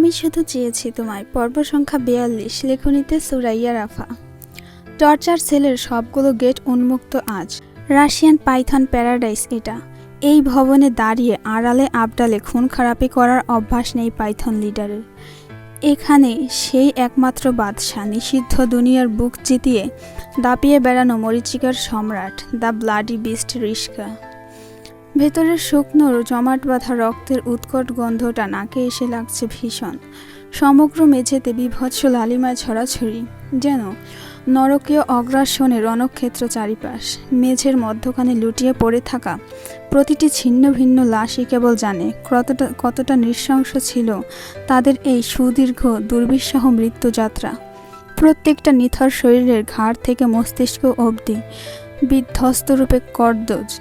আমি শুধু চেয়েছি তোমায়। পর্ব সংখ্যা বেয়াল্লিশ, লেখনীতে সুরাইয়া রাফা। টর্চার সেলের সবগুলো গেট উন্মুক্ত আজ। রাশিয়ান পাইথন প্যারাডাইস এটা। এই ভবনে দাঁড়িয়ে আড়ালে আবডালে খুন খারাপি করার অভ্যাস নেই পাইথন লিডারের। এখানে সেই একমাত্র বাদশাহ, নিষিদ্ধ দুনিয়ার বুক জিতিয়ে দাপিয়ে বেড়ানো মরিচিকার সম্রাট, দ্য ব্লাডি বিস্ট রিস্কা ভেতরের শুকনো জমাট বাঁধা রক্তের উৎকট গন্ধটা নাকে এসে লাগছে ভীষণ। সমগ্র মেঝেতে বিভৎস লালিমায় ছড়াছড়ি, যেন নরকীয় অগ্রাসনে রণক্ষেত্র চারিপাশ, মেঝের মধ্যখানে লুটিয়ে পড়ে থাকা প্রতিটি ছিন্ন ভিন্ন লাশই কেবল জানে কতটা কতটা নৃশংস ছিল তাদের এই সুদীর্ঘ, দুর্বিষহ মৃত্যুযাত্রা। প্রত্যেকটা নিথর শরীরের ঘাড় থেকে মস্তিষ্ক অবধি বিধ্বস্তরূপে করদোজ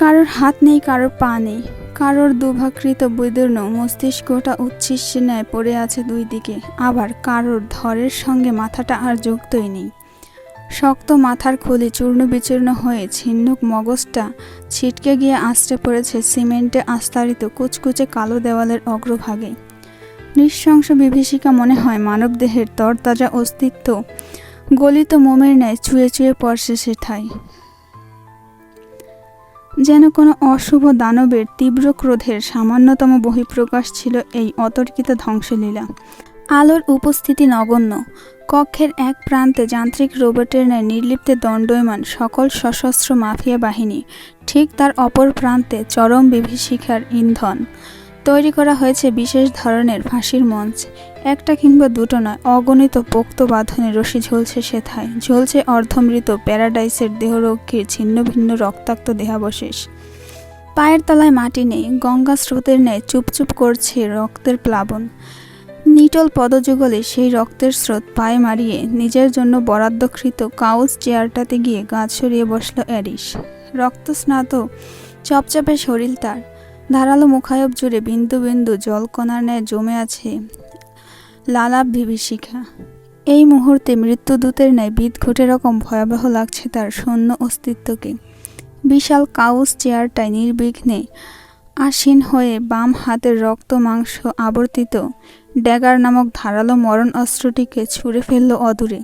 কারোর হাত নেই, কারোর পা নেই। কারোর দুভাকৃত বৈদর্ণ মস্তিষ্কটা উচ্ছিষ্যে ন্যায় পড়ে আছে দুই দিকে। আবার কারোর ধরের সঙ্গে মাথাটা আর যুক্তই নেই। শক্ত মাথার খুলি চূর্ণ বিচূর্ণ হয়ে ছিন্নুক মগজটা ছিটকে গিয়ে আশ্রে পড়েছে সিমেন্টে আস্তারিত কুচকুচে কালো দেওয়ালের অগ্রভাগে। নৃশংস বিভীষিকা মনে হয় মানবদেহের তরতাজা অস্তিত্ব গলিত মোমের ন্যায় চুয়ে চুয়ে পড়ছে সেঠাই যেন কোনো অশুভ দানবের তীব্র ক্রোধের সামান্যতম বহিঃপ্রকাশ ছিল এই অতর্কিত ধ্বংসলীলা। আলোর উপস্থিতি নগণ্য। কক্ষের এক প্রান্তে যান্ত্রিক রোবটের ন্যায় নির্লিপ্তে দণ্ডয়মান সকল সশস্ত্র মাফিয়া বাহিনী, ঠিক তার অপর প্রান্তে চরম বিভীষিকার ইন্ধন। তৈরি করা হয়েছে বিশেষ ধরনের ফাঁসির মঞ্চ। একটা কিংবা দুটো নয়, অগণিত পোক্ত বাঁধনে রশি ঝলছে সেথায়। ঝলছে অর্ধমৃত প্যারাডাইসের দেহরক্ষীর ছিন্ন ভিন্ন রক্তাক্ত দেহাবশেষ। পায়ের তলায় মাটি নেই, গঙ্গা স্রোতের ন্যায় চুপচুপ করছে রক্তের প্লাবন। নিটল পদযুগলে সেই রক্তের স্রোত পায়ে মারিয়ে নিজের জন্য বরাদ্দকৃত কাউচ চেয়ারটাতে গিয়ে গাছ সরিয়ে বসল অ্যারিস রক্তস্নাত, চপচপে শরীর তার। ধারালো মুখায়ব জুড়ে বিন্দু বিন্দু জলকণার ন্যায় জমে আছে লালাপ বিভীষিকা। এই মুহূর্তে মৃত্যুদূতের ন্যায় বিদ ঘটে রকম ভয়াবহ লাগছে তার শূন্য অস্তিত্বকে। বিশাল কাউস চেয়ারটায় নির্বিঘ্নে আসীন হয়ে বাম হাতের রক্ত মাংস আবর্তিত ড্যাগার নামক ধারালো মরণ অস্ত্রটিকে ছুঁড়ে ফেলল অদূরে।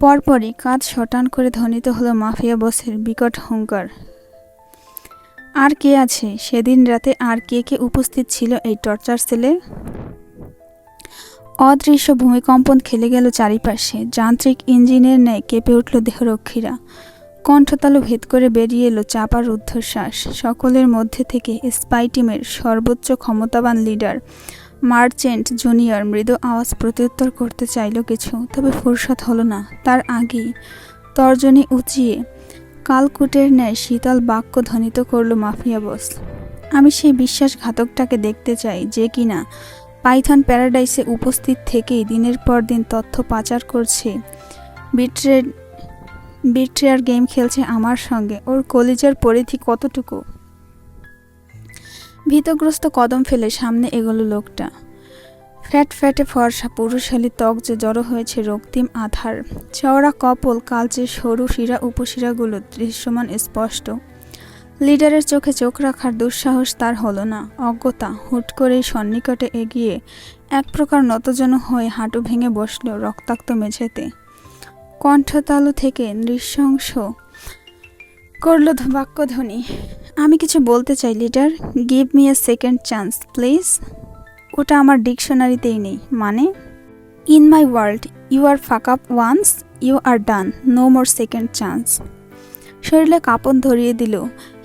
পরপরই কাজ শটান করে ধ্বনিত হলো মাফিয়া বসের বিকট হুঙ্কার। আর কে আছে? সেদিন রাতে আর কে কে উপস্থিত ছিল এই টর্চার সেলে? অদৃশ্য ভূমিকম্পন খেলে গেল চারিপাশে। যান্ত্রিক ইঞ্জিনের ন্যায় কেঁপে উঠল দেহরক্ষীরা। কণ্ঠতালু ভেদ করে বেরিয়ে এলো চাপার রুদ্ধশ্বাস সকলের মধ্যে থেকে স্পাই টিমের সর্বোচ্চ ক্ষমতাবান লিডার মার্চেন্ট জুনিয়র মৃদু আওয়াজ প্রত্যুত্তর করতে চাইল কিছু, তবে ফুরসত হলো না। তার আগেই তর্জনী উঁচিয়ে কালকুটের ন্যায় শীতল বাক্য ধ্বনিত করল মাফিয়া বস, আমি সেই বিশ্বাসঘাতকটাকে দেখতে চাই যে কিনা পাইথন প্যারাডাইসে উপস্থিত থেকেই দিনের পর দিন তথ্য পাচার করছে। বিট্রেড বিট্রেয়ার গেম খেলছে আমার সঙ্গে। ওর কলিজার পরিধি কতটুকু? ভীতগ্রস্ত কদম ফেলে সামনে এগোলো লোকটা। ফ্যাট ফ্যাটে ফর্সা পুরুষালী ত্বক যে জড়ো হয়েছে রক্তিম আধার। চওড়া কপল, কালচে সরু শিরা উপশিরাগুলো দৃশ্যমান স্পষ্ট। লিডারের চোখে চোখ রাখার দুঃসাহস তার হলো না। অজ্ঞতা হুট করেই সন্নিকটে এগিয়ে এক প্রকার নতজন হয়ে হাঁটু ভেঙে বসল রক্তাক্ত মেঝেতে। কণ্ঠতালু থেকে নৃশংস করল বাক্যধ্বনি আমি কিছু বলতে চাই, leader. Give me a second chance, please. ওটা আমার ডিকশনারিতেই নেই। মানে? In my world, you are fuck up once, you are done. No more second chance. শরীরে কাপড় ধরিয়ে দিল।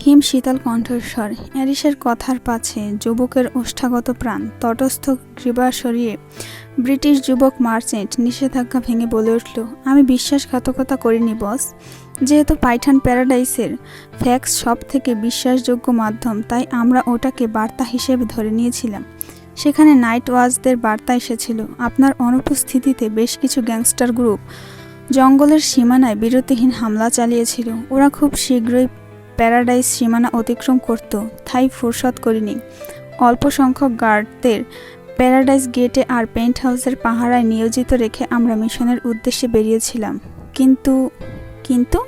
হিম শীতল কণ্ঠস্বর। অ্যারিসের কথার পাছে যুবকের ওষ্ঠাগত প্রাণ। তটস্থ গ্রীবা সরিয়ে ব্রিটিশ যুবক মার্চেন্ট নিষেধাজ্ঞা ভেঙে বলে উঠল, আমি বিশ্বাসঘাতকতা করিনি, বস। যেহেতু পাইঠান প্যারাডাইসের ফ্যাক্স সব থেকে বিশ্বাসযোগ্য মাধ্যম, তাই আমরা ওটাকে বার্তা হিসেবে ধরে নিয়েছিলাম। সেখানে নাইট ওয়াচদের বার্তা এসেছিল, আপনার অনুপস্থিতিতে বেশ কিছু গ্যাংস্টার গ্রুপ জঙ্গলের সীমানায় বিরতিহীন হামলা চালিয়েছিল। ওরা খুব শীঘ্রই প্যারাডাইস সীমানা অতিক্রম করত। তাই ফুরসত করিনি। অল্প সংখ্যক গার্ডদের প্যারাডাইস গেটে আর পেন্ট হাউসের পাহারায় নিয়োজিত রেখে আমরা মিশনের উদ্দেশ্যে বেরিয়েছিলাম। কিন্তু কিন্তু?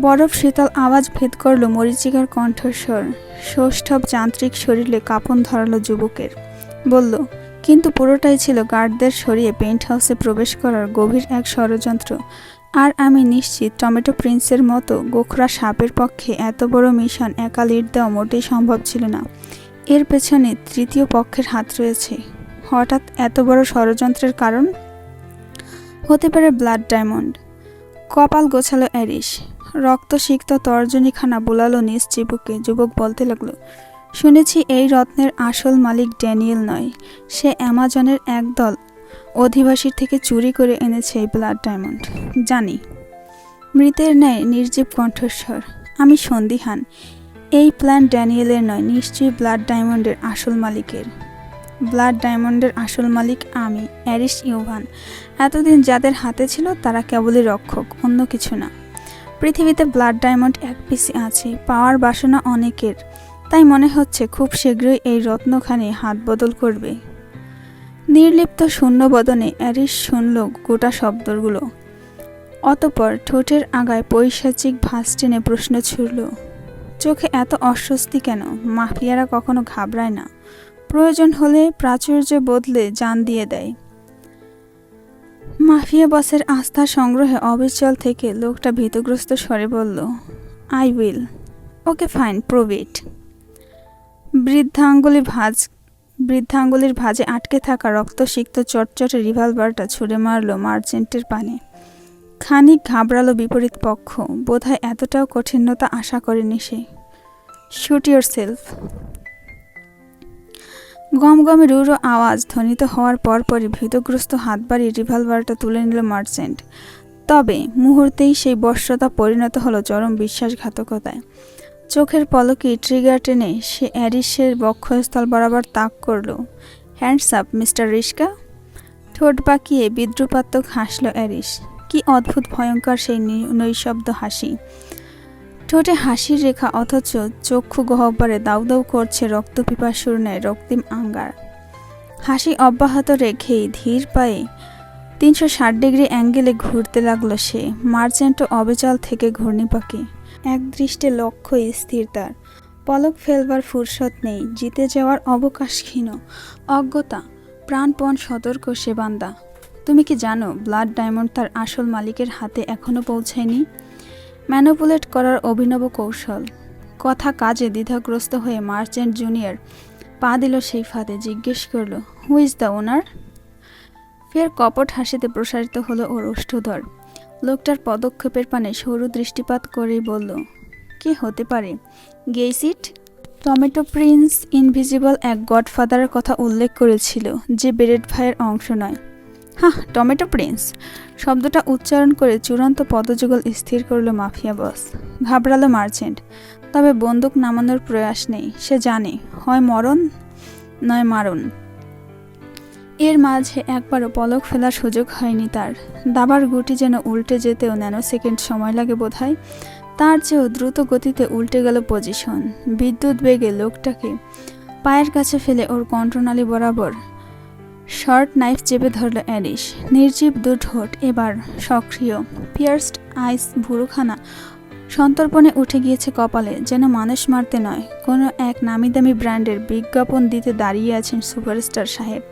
বরফ শীতল আওয়াজ ভেদ করল মরিচিকার কণ্ঠস্বর। সৌষ্ঠব যান্ত্রিক শরীরে কাঁপন ধরালো যুবকের। বলল কিন্তু পুরোটাই ছিল গার্ডদের সরিয়ে পেন্ট হাউসে প্রবেশ করার গভীর এক ষড়যন্ত্র। আর আমি নিশ্চিত টমেটো প্রিন্সের মতো গোখরা সাপের পক্ষে এত বড় মিশন একা লিড দেওয়া মোটেই সম্ভব ছিল না। এর পেছনে তৃতীয় পক্ষের হাত রয়েছে। হঠাৎ এত বড় ষড়যন্ত্রের কারণ? হতে পারে ব্লাড ডায়মন্ড। কপাল গোছালো অ্যারিস রক্তসিক্ত তর্জনীখানা বোলালো নিজ চিবুকে। যুবক বলতে লাগল শুনেছি এই রত্নের আসল মালিক ড্যানিয়েল নয়, সে অ্যামাজনের একদল অধিবাসীর থেকে চুরি করে এনেছে এই ব্লাড ডায়মন্ড। জানি। মৃতের ন্যায় নির্জীব কণ্ঠস্বর। আমি সন্দিহান। এই প্ল্যান ড্যানিয়েলের নয়, নিশ্চয়ই ব্লাড ডায়মন্ডের আসল মালিকের। ব্লাড ডায়মন্ডের আসল মালিক আমি, অ্যারিস ইউভান। এতদিন যাদের হাতে ছিল তারা কেবলই রক্ষক, অন্য কিছু না। পৃথিবীতে ব্লাড ডায়মন্ড এক পিসি আছে, পাওয়ার বাসনা অনেকের। মনে হচ্ছে খুব শীঘ্রই এই রত্নখানি হাত বদল করবে। নির্লিপ্ত শূন্য বদনে অ্যারিস শুনল গোটা শব্দগুলো। অতপর ঠোঁটের আগায় পৈশাচিক ভাস টেনে প্রশ্ন ছুড়ল, চোখে এত অস্বস্তি কেন? মাফিয়ারা কখনো ঘাবড়ায় না। প্রয়োজন হলে প্রাচুর্য বদলে জান দিয়ে দেয়। মাফিয়া বসের আস্থা সংগ্রহে অবিচল থেকে লোকটা ভীতগ্রস্ত স্বরে বলল, I will. Okay fine, prove it. বৃদ্ধাঙ্গুলি ভাজ, বৃদ্ধাঙ্গুলির ভাঁজে আটকে থাকা রক্তসিক্ত চটচটে রিভলভারটা ছুঁড়ে মারল মার্চেন্টের পানে। খানিক ঘাবড়ালো বিপরীত পক্ষ। বোধহয় এতটাও কঠিনতা আশা করেনি সে। শুট ইয়োর সেলফ গমগমে রুড়ো আওয়াজ ধ্বনিত হওয়ার পরপরই ভীতগ্রস্ত হাত বাড়িয়ে রিভলভারটা তুলে নিল মার্চেন্ট। তবে মুহূর্তেই সেই বর্ষতা পরিণত হলো চরম বিশ্বাসঘাতকতায়। চোখের পলকে ট্রিগার টেনে সে অ্যারিসের বক্ষস্থল বরাবর তাক করল। হ্যান্ডস আপ মিস্টার রিস্কা ঠোঁট বাঁকিয়ে বিদ্রুপাত্মক হাসল অ্যারিস। কি অদ্ভুত, ভয়ঙ্কর সেই নৈশব্দ হাসি। ঠোঁটে হাসির রেখা অথচ চক্ষু গহ্বরে দাউ দাউ করছে রক্তপিপাসুর ন্যায় রক্তিম আঙ্গার। হাসি অব্যাহত রেখেই ধীর পায়ে তিনশো ষাট ডিগ্রি অ্যাঙ্গেলে ঘুরতে লাগল সে মার্চেন্ট অবিচল থেকে ঘূর্ণিপাকে। এক দৃষ্টে লক্ষ্য স্থির তার। পলক ফেলবার ফুরসত নেই, জিতে যাওয়ার অবকাশ ক্ষীণ অজ্ঞতা, প্রাণপণ সতর্ক সে বান্দা। তুমি কি জানো, ব্লাড ডায়মন্ড তার আসল মালিকের হাতে এখনও পৌঁছায়নি? ম্যানুপুলেট করার অভিনব কৌশল। কথা কাজে দ্বিধাগ্রস্ত হয়ে মার্চেন্ট জুনিয়র পা দিল সেই ফাঁদে, জিজ্ঞেস করল হু ইজ দ্য ওনার ফের কপট হাসিতে প্রসারিত হলো ওর ওষ্ঠধর লোকটার পদক্ষেপের পানে সরু দৃষ্টিপাত করেই বলল, কে হতে পারে? গেইসিট টমেটো প্রিন্স ইনভিজিবল এক গডফাদারের কথা উল্লেখ করেছিল যে বেরেট ভাইয়ের অংশ নয়। Hah, tomato prince! শব্দটা উচ্চারণ করে চূড়ান্ত পদযুগল স্থির করল মাফিয়া বস। ঘাবড়ালো মার্চেন্ট। তবে বন্দুক নামানোর প্রয়াস নেই, সে জানে। হয় মরণ, নয় মারণ। এর মাঝে একবারও পলক ফেলার সুযোগ হয়নি তার। দাবার গুটি যেন উল্টে যেতেও ন্যানো সেকেন্ড সময় লাগে বোধহয়। তার চেয়েও দ্রুত গতিতে উল্টে গেল পজিশন। বিদ্যুৎ বেগে লোকটাকে পায়ের কাছে ফেলে ওর কণ্ঠনালী বরাবর শর্ট নাইফ চেপে ধরল অ্যারিস নির্জীব দুঠোঁট এবার সক্রিয়। পিয়ার্সড আইস ভুরুখানা সন্তর্পণে উঠে গিয়েছে কপালে, যেন মানুষ মারতে নয়। কোনো এক নামি দামি ব্র্যান্ডের বিজ্ঞাপন দিতে দাঁড়িয়ে আছেন সুপারস্টার সাহেব।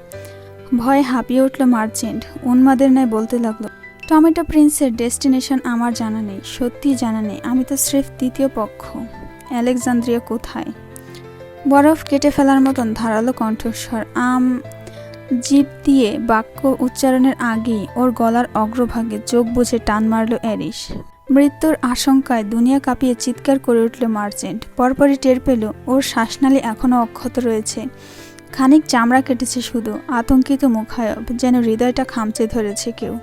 ভয়ে হাঁপিয়ে উঠল মার্চেন্ট। উন্মাদের ন্যায় বলতে লাগল, টমেটো প্রিন্সের ডেস্টিনেশন আমার জানা নেই, সত্যিই জানা নেই। আমি তো স্রেফ তৃতীয় পক্ষ। অ্যালেকজান্দ্রিয়া কোথায়? বরফ কেটে ফেলার মতন ধারালো কণ্ঠস্বর, আম জিভ দিয়ে বাক্য উচ্চারণের আগেই ওর গলার অগ্রভাগে চোখ বুঝে টান মারল অ্যারিস মৃত্যুর আশঙ্কায় দুনিয়া কাঁপিয়ে চিৎকার করে উঠল মার্চেন্ট। পরপরই টের পেল, ওর শ্বাসনালী এখনও অক্ষত রয়েছে। খানিক চামড়া কেটেছে শুধু, আতঙ্কিত মুখায়ব, যেন হৃদয়টা খামচে ধরেছে কেউ।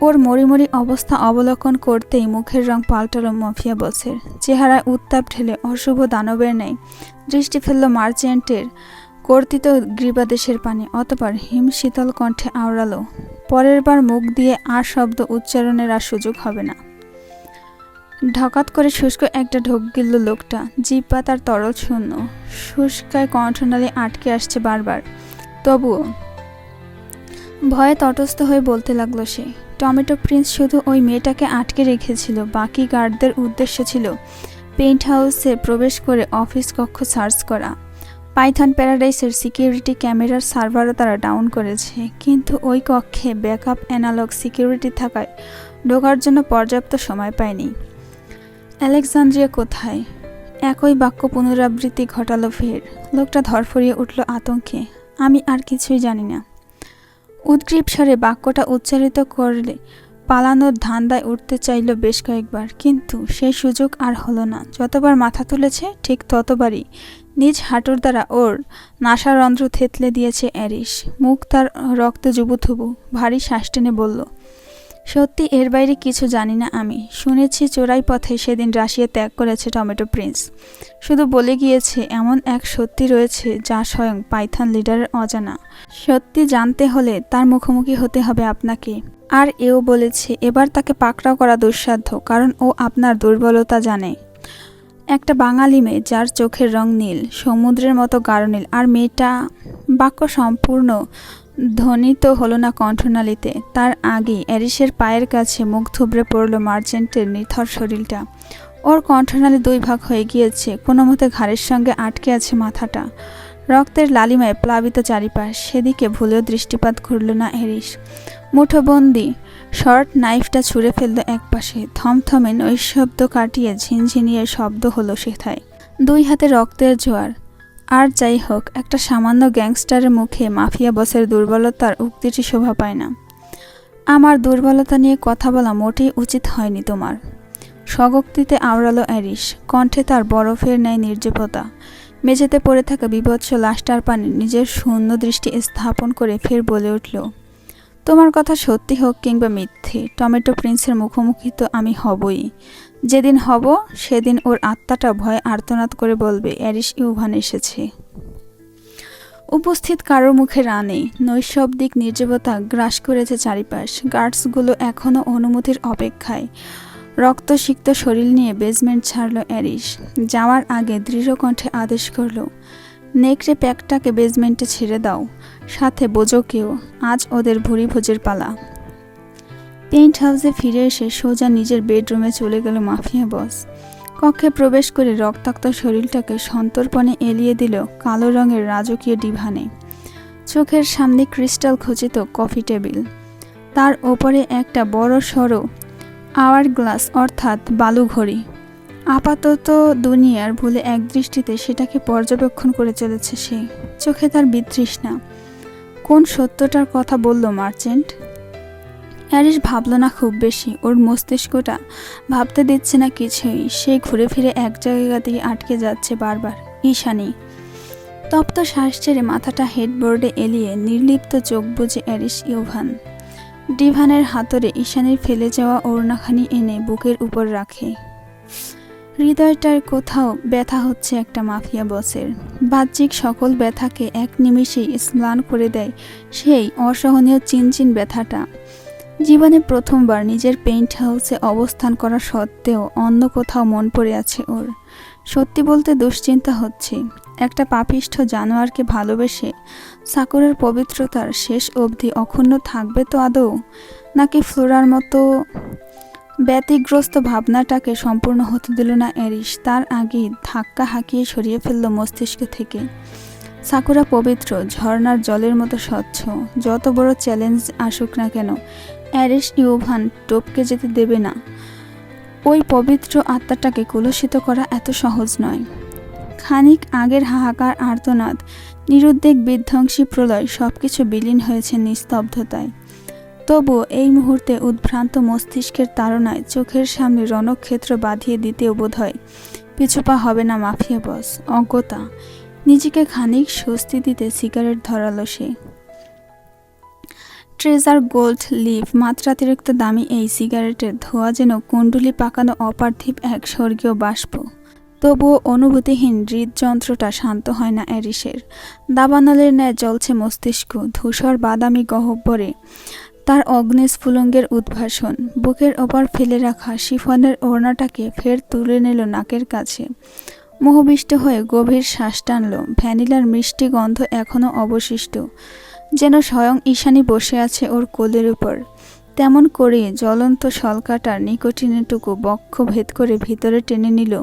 ওর মরিমরি অবস্থা অবলোকন করতেই মুখের রং পাল্টালো মাফিয়া বসের। চেহারায় উত্তাপ ঠেলে অশুভ দানবের নেই। দৃষ্টি ফেলল মার্চেন্টের কর্তিত গ্রীবাদেশের পানে, অতপর হিম শীতল কণ্ঠে আওড়ালো, পরের বার মুখ দিয়ে আর শব্দ উচ্চারণের আর সুযোগ হবে না। ঢকাত করে শুষ্ক একটা ঢোক গিলল লোকটা। জিভ পাতার তরল শূন্য। শুষ্কায় কণ্ঠনালী আটকে আসছে বারবার। তবুও ভয়ে তটস্থ হয়ে বলতে লাগল সে, টমেটো প্রিন্স শুধু ওই মেয়েটাকে আটকে রেখেছিল, বাকি গার্ডদের উদ্দেশ্য ছিল পেন্ট হাউসে প্রবেশ করে অফিস কক্ষ সার্চ করা। পাইথন প্যারাডাইসের সিকিউরিটি ক্যামেরার সার্ভারও তারা ডাউন করেছে, কিন্তু ওই কক্ষে ব্যাকআপ অ্যানালগ সিকিউরিটি থাকায় ঢোকার জন্য পর্যাপ্ত সময় পায়নি। অ্যালেকজান্দ্রিয়া কোথায়? একই বাক্য পুনরাবৃত্তি ঘটালো ফের। লোকটা ধরফরিয়ে উঠল আতঙ্কে। আমি আর কিছুই জানি না। উদ্গ্রীব স্বরে বাক্যটা উচ্চারিত করলে পালানোর ধান্দায় উঠতে চাইল বেশ কয়েকবার। কিন্তু সেই সুযোগ আর হলো না। যতবার মাথা তুলেছে, ঠিক ততবারই নিজ হাঁটুর দ্বারা ওর নাসারন্ধ্র থেতলে দিয়েছে অ্যারিস মুখ তার রক্তে জুবুথুবু, ভারী শ্বাস টেনে বলল সত্যি এর বাইরে কিছু জানি না আমি। শুনেছি চোরাই পথে সেদিন রাশিয়া ত্যাগ করেছে টমেটো প্রিন্স। শুধু বলে গিয়েছে, এমন এক সত্যি রয়েছে যা স্বয়ং পাইথন লিডারের অজানা। সত্যি জানতে হলে তার মুখোমুখি হতে হবে আপনাকে। আর এও বলেছে, এবার তাকে পাকড়াও করা দুঃসাধ্য, কারণ ও আপনার দুর্বলতা জানে। একটা বাঙালি মেয়ে যার চোখের রং নীল, সমুদ্রের মতো গাঢ় নীল, আর মেয়েটা বাক্য সম্পূর্ণ ধ্বনিত হলো না কণ্ঠনালীতে। তার আগেই অ্যারিসের পায়ের কাছে মুখ থুবড়ে পড়ল মার্চেন্টের নিথর শরীরটা। ওর কণ্ঠনালী দুই ভাগ হয়ে গিয়েছে, কোনো মতে ঘাড়ের সঙ্গে আটকে আছে মাথাটা। রক্তের লালিমায় প্লাবিত চারিপাশ, সেদিকে ভুলেও দৃষ্টিপাত করল না হ্যারিস মুঠোবন্দি, শর্ট নাইফটা ছুঁড়ে ফেলল একপাশে, থমথমে নৈশব্দ কাটিয়ে ঝিনঝিনিয়ে শব্দ হলো সেথায়। দুই হাতে রক্তের জোয়ার আর যাই হোক, একটা সামান্য গ্যাংস্টারের মুখে মাফিয়া বসের দুর্বলতার উক্তিটি শোভা পায় না। আমার দুর্বলতা নিয়ে কথা বলা মোটেই উচিত হয়নি তোমার। স্বগক্তিতে আওড়ালো অ্যারিস কণ্ঠে তার বরফের ন্যায় নির্জীবতা, মেঝেতে পড়ে থাকা বিভৎস লাশটার পানে নিজের শূন্য দৃষ্টি স্থাপন করে ফের বলে উঠল, তোমার কথা সত্যি হোক কিংবা মিথ্যে, টমেটো প্রিন্সের মুখোমুখি তো আমি হবই। যেদিন হব, সেদিন ওর আত্মাটা ভয় আর্তনাদ করে বলবে অ্যারিস ইউভান এসেছে। উপস্থিত কারোর মুখে রানে নৈশব্দিক নির্জীবতা গ্রাস করেছে চারিপাশ। গার্ডসগুলো এখনও অনুমতির অপেক্ষায়। রক্তসিক্ত শরীর নিয়ে বেজমেন্ট ছাড়ল অ্যারিস যাওয়ার আগে দৃঢ় কণ্ঠে আদেশ করল, নেকড়ে প্যাকটাকে বেজমেন্টে ছেড়ে দাও। সাথে বোঝোকেও আজ ওদের ভুরি ভোজের পালা। পেইন্ট হাউসে ফিরে এসে সোজা নিজের বেডরুমে চলে গেল মাফিয়া বস কক্ষে প্রবেশ করে রক্তাক্ত শরীরটাকে সন্তর্পণে এলিয়ে দিল কালো রঙের রাজকীয় ডিভানে। চোখের সামনে ক্রিস্টাল খচিত কফি টেবিল তার ওপরে একটা বড় সড়ো আওয়ার গ্লাস অর্থাৎ বালুঘড়ি আপাতত দুনিয়ার ভুলে এক দৃষ্টিতে সেটাকে পর্যবেক্ষণ করে চলেছে সে। চোখে তার বিতৃষ্ণা। কোন সত্যটার কথা বলল মার্চেন্ট? অ্যারিস ভাবল না খুব বেশি, ওর মস্তিষ্কটা ভাবতে দিচ্ছে না কিছুই। সে ঘুরে ফিরে এক জায়গাতেই আটকে যাচ্ছে বারবার। ঈশানি। তপ্ত শ্বাস ছেড়ে মাথাটা হেডবোর্ডে এলিয়ে নির্লিপ্ত চোখ বুঝে অ্যারিস ইউভান ডিভানের হাতরে ঈশানির ফেলে যাওয়া ওড়নাখানি এনে বুকের উপর রাখে। হৃদয়টার কোথাও ব্যথা হচ্ছে একটা মাফিয়া বসের। বাহ্যিক সকল ব্যথাকে এক নিমিষেই স্নান করে দেয় সেই অসহনীয় চিনচিন ব্যথাটা। জীবনে প্রথমবার নিজের পেইন্ট হাউসে অবস্থান করা সত্ত্বেও অন্য কোথাও মন পড়ে আছে ওর। সত্যি বলতে দুশ্চিন্তা হচ্ছে। একটা পাপিষ্ঠ জানোয়ারকে ভালোবেসে সাকুরের পবিত্রতার শেষ অবধি অক্ষুণ্ণ থাকবে তো আদৌ? নাকি ফ্লোরার মতো ব্যতিগ্রস্ত ভাবনাটাকে সম্পূর্ণ হতে দিল না এরিস তার আগেই ধাক্কা হাঁকিয়ে সরিয়ে ফেলল মস্তিষ্ক থেকে। সাকুরা পবিত্র ঝর্নার জলের মতো স্বচ্ছ, যত বড় চ্যালেঞ্জ আসুক না কেন অ্যারিস ইউভান টপকে যেতে দেবে না। ওই পবিত্র আত্মাটাকে কলুষিত করা এত সহজ নয়। খানিক আগের হাহাকার আর্তনাদ, নিরুদ্বেগ, বিধ্বংসী প্রলয় সবকিছু বিলীন হয়েছে নিস্তব্ধতায়। তবুও এই মুহূর্তে উদ্ভ্রান্ত মস্তিষ্কের তাড়নায় চোখের সামনে রণক্ষেত্র বাঁধিয়ে দিতেও বোধ হয় পিছুপা হবে না মাফিয়া বস, অজ্ঞতা। নিজেকে খানিক স্বস্তি দিতে সিগারেট ধরালো সে। ট্রেজার গোল্ড লিভ মাত্রাতিরিক্ত দামি এই সিগারেটের ধোয়া যেন কুণ্ডুলি পাকানো অপার্থিব এক স্বর্গীয় বাষ্প। তবুও অনুভূতিহীন হৃদযন্ত্রটা শান্ত হয় না অ্যারিসের দাবানলের ন্যায় জ্বলছে মস্তিষ্ক, ধূসর বাদামি গহ্বরে। তার অগ্নিস্ফুলঙ্গের উদ্ভাসন, বুকের ওপর ফেলে রাখা শিফনের ওড়নাটাকে ফের তুলে নিল নাকের কাছে। মোহবিষ্ট হয়ে গভীর শ্বাস টানল, ভ্যানিলার মিষ্টি গন্ধ এখনও অবশিষ্ট। যেন স্বয়ং ঈশানী বসে আছে ওর কোলের উপর। তেমন করে জ্বলন্ত সলকাটার নিকটিনেটুকু বক্ষ ভেদ করে ভিতরে টেনে নিল।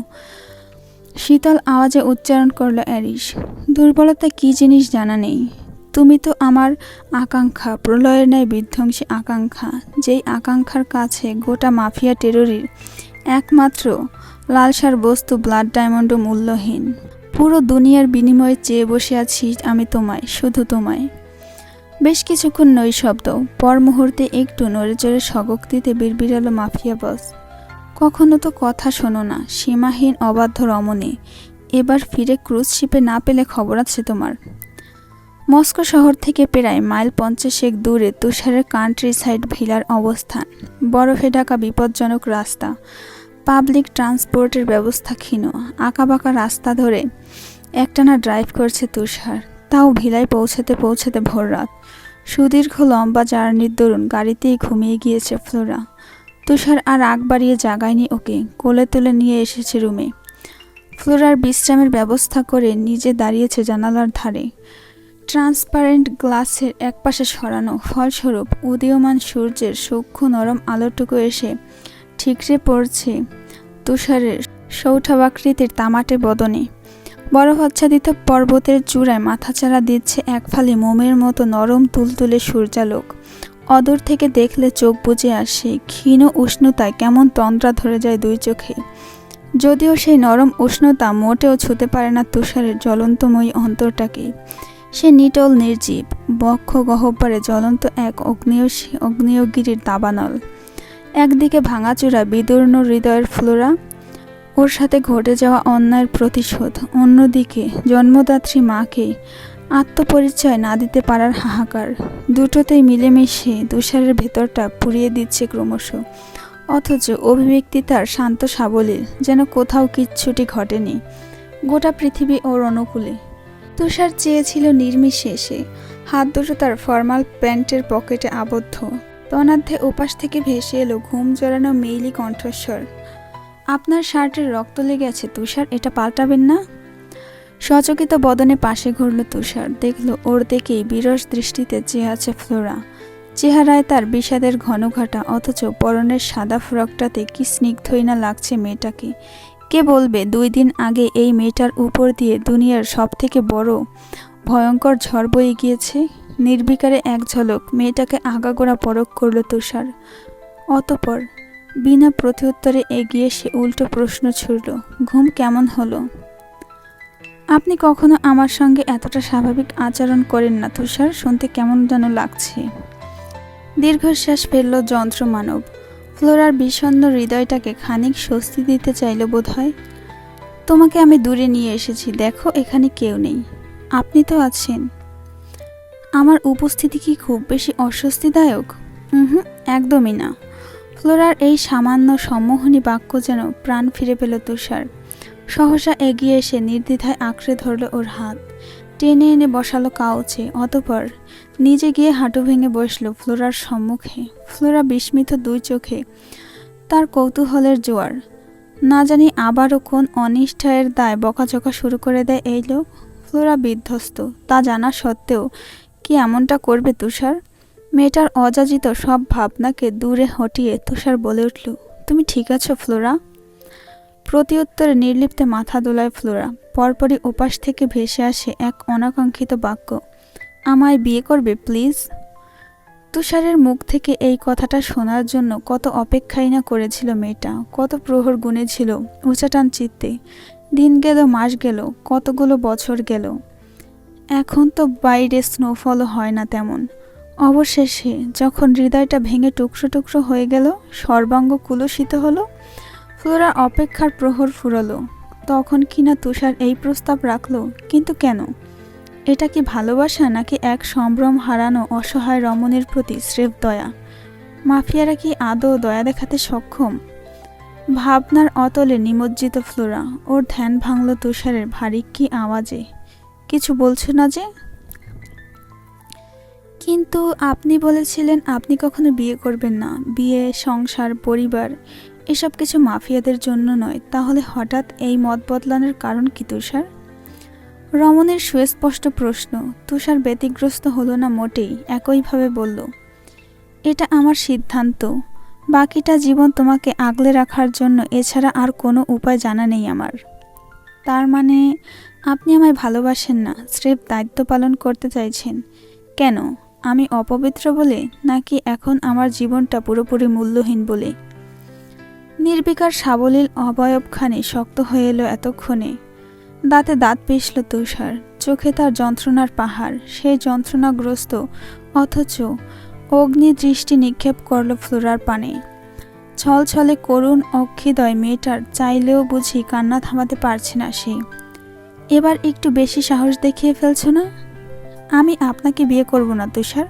শীতল আওয়াজে উচ্চারণ করল অ্যারিস দুর্বলতা কী জিনিস জানা নেই? তুমি তো আমার আকাঙ্ক্ষা, প্রলয়ের ন্যায় বিধ্বংসী আকাঙ্ক্ষা, যেই আকাঙ্ক্ষার কাছে গোটা মাফিয়া টেরোরির একমাত্র লালসার বস্তু ব্লাড ডায়মন্ডও মূল্যহীন। পুরো দুনিয়ার বিনিময়ে চেয়ে বসে আছি আমি তোমায়, শুধু তোমায়। বেশ কিছুক্ষণ নৈশব্দ পর মুহূর্তে একটু নড়েচড়ে স্বগক্তিতে বিড়বিড়ালো মাফিয়া বস। কখনো তো কথা শোনো না, সীমাহীন অবাধ্য রমণী। এবার ফিরে ক্রুজ শিপে না পেলে খবর আছে তোমার। মস্কো শহর থেকে প্রায় মাইল পঞ্চাশেক দূরে তুষারের কান্ট্রি সাইড ভিলার অবস্থান। বরফে ঢাকা বিপজ্জনক রাস্তা। পাবলিক ট্রান্সপোর্টের ব্যবস্থা ক্ষীণ। আঁকাবাঁকা রাস্তা ধরে একটানা ড্রাইভ করছে তুষার। তাও ভিলায় পৌঁছাতে পৌঁছাতে ভোররাত। সুদীর্ঘ লম্বা জার্নির দরুন গাড়িতেই ঘুমিয়ে গিয়েছে ফ্লোরা। তুষার আর আগ বাড়িয়ে জাগায়নি ওকে, কোলে তুলে নিয়ে এসেছে রুমে। ফ্লোরার বিশ্রামের ব্যবস্থা করে নিজে দাঁড়িয়েছে জানালার ধারে। ট্রান্সপারেন্ট গ্লাসের একপাশে সরানো ফলস্বরূপ উদীয়মান সূর্যের সূক্ষ্ম নরম আলোটুকু এসে ঠিকরে পড়ছে তুষারের সৌঠাবাকৃতির তামাটে বদনে। বরফাচ্ছাদিত পর্বতের চূড়ায় মাথাচাড়া দিচ্ছে এক ফালি মোমের মতো নরম তুলতুলে সূর্যালোক। অদূর থেকে দেখলে চোখ বুজে আসে, ক্ষীণ উষ্ণতায় কেমন তন্দ্রা ধরে যায় দুই চোখে। যদিও সেই নরম উষ্ণতা মোটেও ছুতে পারে না তুষারের জ্বলন্তময়ী অন্তরটাকে। সে নিটল, নির্জীব, বক্ষ গহ্বরে জ্বলন্ত এক অগ্নেয় অগ্নেয়গিরির দাবানল। একদিকে ভাঙাচূড়া বিদীর্ণ হৃদয়ের ফ্লোরা ওর সাথে ঘটে যাওয়া অন্যায়ের প্রতিশোধ, অন্যদিকে জন্মদাত্রী মাকে আত্মপরিচয় না দিতে পারার হাহাকার। দুটোতেই মিলেমিশে তুষারের ভেতরটা পুড়িয়ে দিচ্ছে ক্রমশ। অথচ অভিব্যক্তি তার শান্ত সাবলীল, যেন কোথাও কিচ্ছুটি ঘটেনি। গোটা পৃথিবী ওর অনুকূলে। তুষার চেয়েছিল নির্মিশেষে হাত দুটো তার ফর্মাল প্যান্টের পকেটে আবদ্ধ। তনাধ্যে ওপাশ থেকে ভেসে এলো ঘুম জড়ানো মেইলি কণ্ঠস্বর। আপনার শার্টের রক্ত লেগে আছে, তুষার, এটা পাল্টাবেন না। সচকিত বদনে পাশে ঘুরল তুষার, দেখল ওর দেখেই বিরস দৃষ্টিতে চেয়ে আছে ফ্লোরা। চেহারায় তার বিষাদের ঘনঘটা অথচ পরনের সাদা ফ্রকটাতে কি স্নিগ্ধই না লাগছে মেয়েটাকে। কে বলবে, দুই দিন আগে এই মেয়েটার উপর দিয়ে দুনিয়ার সব থেকে বড় ভয়ঙ্কর ঝড় বয়ে গিয়েছে? নির্বিকারে এক ঝলক, মেয়েটাকে আগাগোড়া পরক করল তুষার। অতপর বিনা প্রত্যুত্তরে এগিয়ে সে উল্টো প্রশ্ন ছুড়ল, ঘুম কেমন হলো? আপনি কখনো আমার সঙ্গে এতটা স্বাভাবিক আচরণ করেন না, তুষার, শুনতে কেমন যেন লাগছে। দীর্ঘশ্বাস ফেলল যন্ত্র মানব। ফ্লোরার বিষণ্ণ হৃদয়টাকে খানিক স্বস্তি দিতে চাইল বোধ হয় তোমাকে আমি দূরে নিয়ে এসেছি, দেখো এখানে কেউ নেই। আপনি তো আছেন। আমার উপস্থিতি কি খুব বেশি অস্বস্তিদায়ক? হুম একদমই না। ফ্লোরার এই সামান্য সম্মোহনী বাক্য যেন প্রাণ ফিরে পেল তুষার। সহসা এগিয়ে এসে নির্দ্বিধায় আঁকড়ে ধরল ওর হাত। টেনে এনে বসালো কাউচে, অতপর নিজে গিয়ে হাঁটু ভেঙে বসল ফ্লোরার সম্মুখে। ফ্লোরা বিস্মিত দুই চোখে তার কৌতূহলের জোয়ার। না জানি আবারও কোন অনিষ্ঠায়ের দায় বকাঝকা শুরু করে দেয় এই লোক। ফ্লোরা বিধ্বস্ত, তা জানা সত্ত্বেও কি এমনটা করবে তুষার? মেয়েটার অযাচিত সব ভাবনাকে দূরে হটিয়ে তুষার বলে উঠল, তুমি ঠিক আছো, ফ্লোরা? প্রতিউত্তরে নির্লিপ্তে মাথা দোলায় ফ্লোরা। পরপরই ওপাশ থেকে ভেসে আসে এক অনাকাঙ্ক্ষিত বাক্য, আমায় বিয়ে করবে, প্লিজ? তুষারের মুখ থেকে এই কথাটা শোনার জন্য কত অপেক্ষাই না করেছিল মেয়েটা, কত প্রহর গুনেছিল উচাটান চিত্তে। দিন গেল, মাস গেল, কতগুলো বছর গেল। এখন তো বাইরে স্নোফলও হয় না তেমন। অবশেষে যখন হৃদয়টা ভেঙে টুকরো টুকরো হয়ে গেল, সর্বাঙ্গ কুলসিত হলো, ফ্লোরা অপেক্ষার প্রহর ফুরলো। তখন কিনা তুষার এই প্রস্তাব রাখল, কিন্তু কেন? এটা কি ভালোবাসা নাকি এক সম্ভ্রম হারানো অসহায় রমণীর প্রতি স্রেফ দয়া? মাফিয়ারা কি আদৌ দয়া দেখাতে সক্ষম? ভাবনার অতলে নিমজ্জিত ফ্লোরা, ওর ধ্যান ভাঙল তুষারের ভারী কি আওয়াজে? কিছু বলছো না যে? কিন্তু আপনি বলেছিলেন আপনি কখনো বিয়ে করবেন না। বিয়ে, সংসার, পরিবার, এসব কিছু মাফিয়াদের জন্য নয়। তাহলে হঠাৎ এই মত বদলানোর কারণ কি, তুষার? রমণের সুস্পষ্ট প্রশ্ন। তুষার ব্যতিগ্রস্ত হলো না মোটেই, একইভাবে বলল, এটা আমার সিদ্ধান্ত। বাকিটা জীবন তোমাকে আগলে রাখার জন্য এছাড়া আর কোনো উপায় জানা নেই আমার। তার মানে আপনি আমায় ভালোবাসেন না, স্রেফ দায়িত্ব পালন করতে চাইছেন। কেন? আমি অপবিত্র বলে, নাকি এখন আমার জীবনটা পুরোপুরি মূল্যহীন বলে? নির্বিকার সাবলীল অবয়বখানে শক্ত হয়ে এলো এতক্ষণে। দাঁতে দাঁত পিষল তুষার, চোখে তার যন্ত্রণার পাহাড় সেই যন্ত্রণাগ্রস্ত, অথচ অগ্নি দৃষ্টি নিক্ষেপ করল ফ্লোরার পানে। ছলছলে করুণ অক্ষিদয় মেয়েটার চাইলেও বুঝি কান্না থামাতে পারছে না সে। এবার একটু বেশি সাহস দেখিয়ে ফেলছো না? আমি আপনাকে বিয়ে করব না তুষার।